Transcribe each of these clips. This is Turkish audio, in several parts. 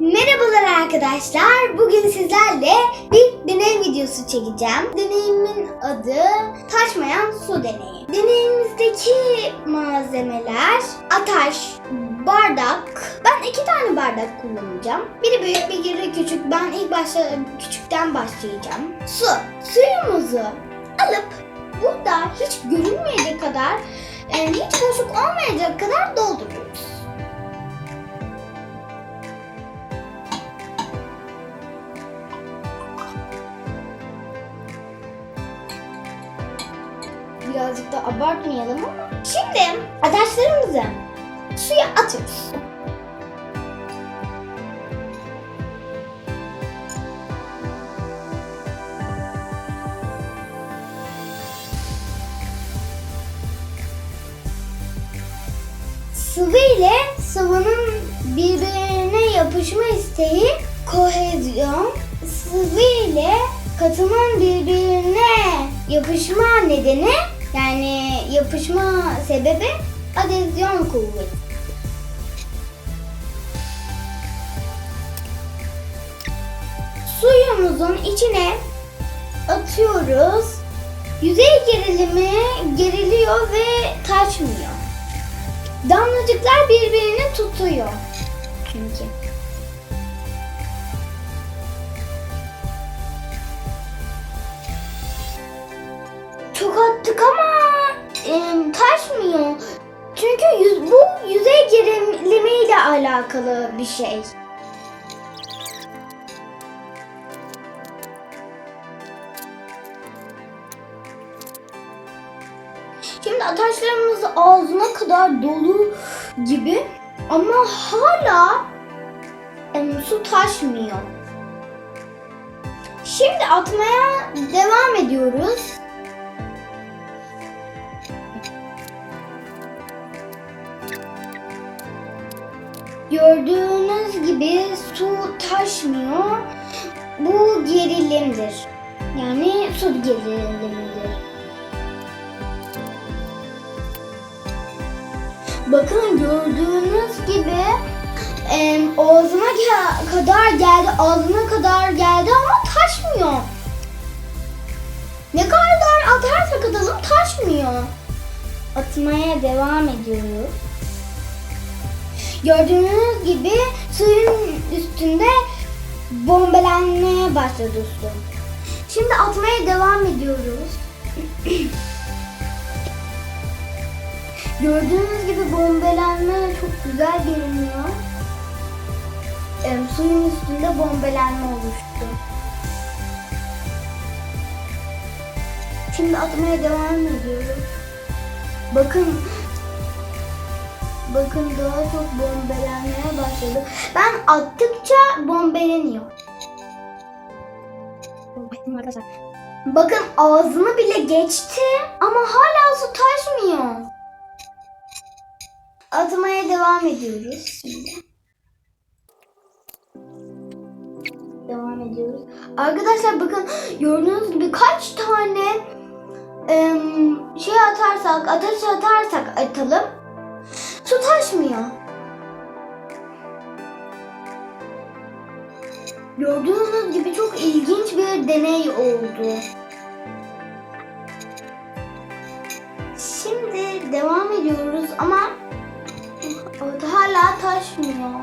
Merhabalar arkadaşlar. Bugün sizlerle bir deney videosu çekeceğim. Deneyimin adı taşmayan su deneyi. Deneyimizdeki malzemeler ataş, bardak. Ben iki tane bardak kullanacağım. Biri büyük, biri küçük. Ben ilk başta küçükten başlayacağım. Su. Suyumuzu alıp burada hiç görünmeyecek kadar, yani hiç boşluk olmayacak kadar dolduruyoruz. Birazcık da abartmayalım ama. Şimdi ataşlarımızı suya atıyoruz. Sıvı ile sıvının birbirine yapışma isteği kohezyon. Sıvı ile katının birbirine yapışma nedeni yani yapışma sebebi adezyon kuvveti. Suyumuzun içine atıyoruz. Yüzey gerilimi geriliyor ve taşmıyor. Damlacıklar birbirini tutuyor. Çünkü. Çok attık ama taşmıyor. Çünkü yüz, bu yüzey gerilimiyle alakalı bir şey. Şimdi ataşlarımız ağzına kadar dolu gibi ama hala em, su taşmıyor. Şimdi atmaya devam ediyoruz. Gördüğünüz gibi su taşmıyor. Bu gerilimdir. Yani su gerilimidir. Bakın gördüğünüz gibi e, ağzıma kadar geldi, ağzına kadar geldi ama taşmıyor. Ne kadar atarsak atalım taşmıyor. Atmaya devam ediyoruz. Gördüğünüz gibi suyun üstünde bombelenmeye başladı su. Şimdi atmaya devam ediyoruz. Gördüğünüz gibi bombelenme çok güzel görünüyor. Ee, suyun üstünde bombelenme oluştu. Şimdi atmaya devam ediyorum. Bakın Bakın daha çok bombelenmeye başladı. Ben attıkça bombeleniyor. Bakın ağzını bile geçti ama hala su taşmıyor. Atmaya devam ediyoruz şimdi. Devam ediyoruz. Arkadaşlar bakın gördüğünüz gibi kaç tane şey atarsak, ateş atarsak atalım su taşmıyor. Gördüğünüz gibi çok ilginç bir deney oldu. Şimdi devam ediyoruz ama hala taşmıyor.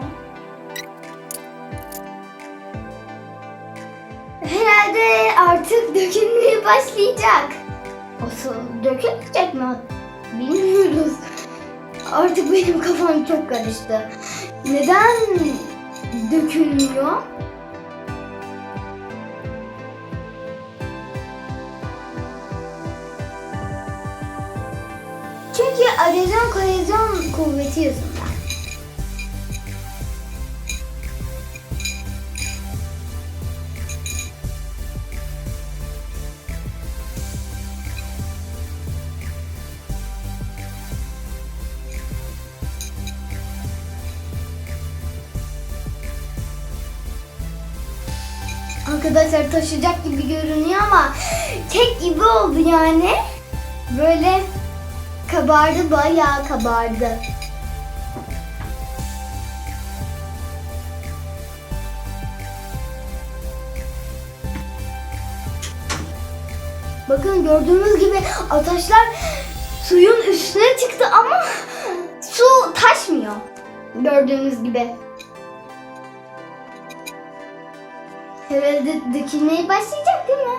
Herhalde artık dökülmeye başlayacak. Asıl dökülecek mi? Bilmiyoruz. Artık benim kafam çok karıştı. Neden dökülmüyor? Çünkü adezyon kohezyon kuvveti yüzünden. Arkadaşlar taşıyacak gibi görünüyor ama kek gibi oldu yani. Böyle kabardı bayağı kabardı. Bakın gördüğünüz gibi ataşlar suyun üstüne çıktı ama su taşmıyor. Gördüğünüz gibi. Herhalde dökülmeye başlayacak değil mi?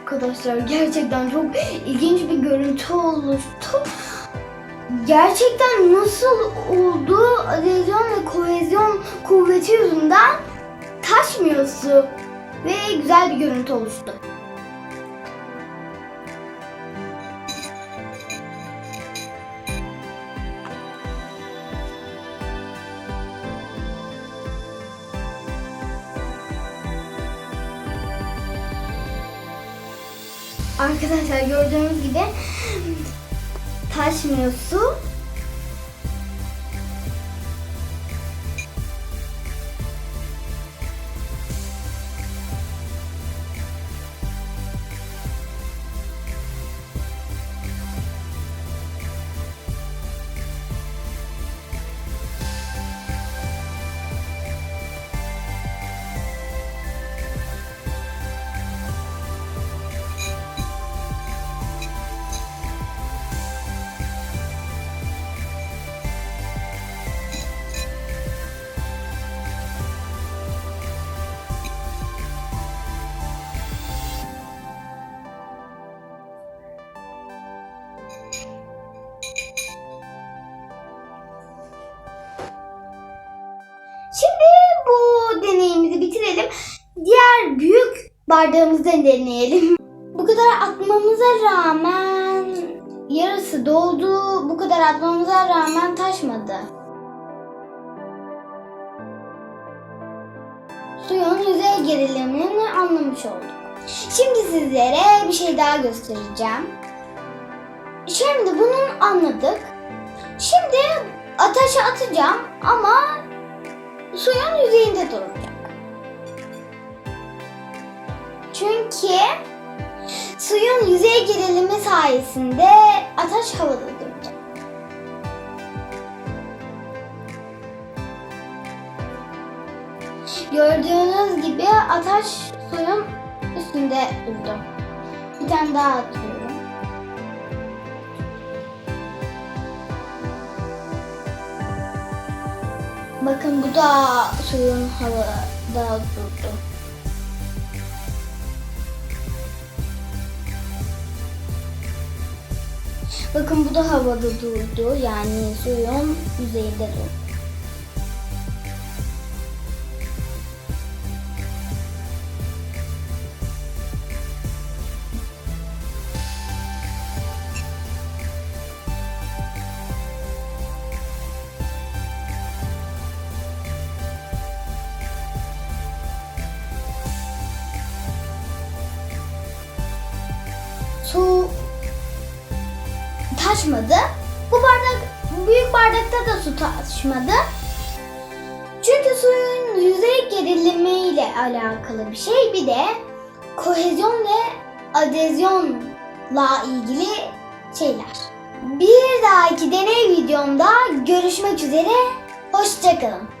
Arkadaşlar gerçekten çok ilginç bir görüntü oluştu. Gerçekten nasıl oldu? Adezyon ve kohezyon kuvveti yüzünden taşmıyor su. Ve güzel bir görüntü oluştu. Arkadaşlar gördüğünüz gibi taşmıyor su. Bitirelim. Diğer büyük bardağımızı deneyelim. Bu kadar atmamıza rağmen yarısı doldu. Bu kadar atmamıza rağmen taşmadı. Suyun yüzey gerilimini anlamış olduk. Şimdi sizlere bir şey daha göstereceğim. Şimdi bunu anladık. Şimdi ateşe atacağım ama suyun yüzeyinde duracak. Çünkü suyun yüzey gerilimi sayesinde ateş havada duracak. Gördüğünüz gibi ateş suyun üstünde durdu. Bir tane daha atıyorum. Bakın bu da suyun havada durdu. Bakın bu da havada durdu. Yani suyun yüzeyinde durdu. Su taşmadı. Bu bardak büyük bardakta da su taşmadı. Çünkü suyun yüzey gerilimi ile alakalı bir şey. Bir de kohezyon ve adezyonla ilgili şeyler. Bir dahaki deney videomda görüşmek üzere. Hoşçakalın.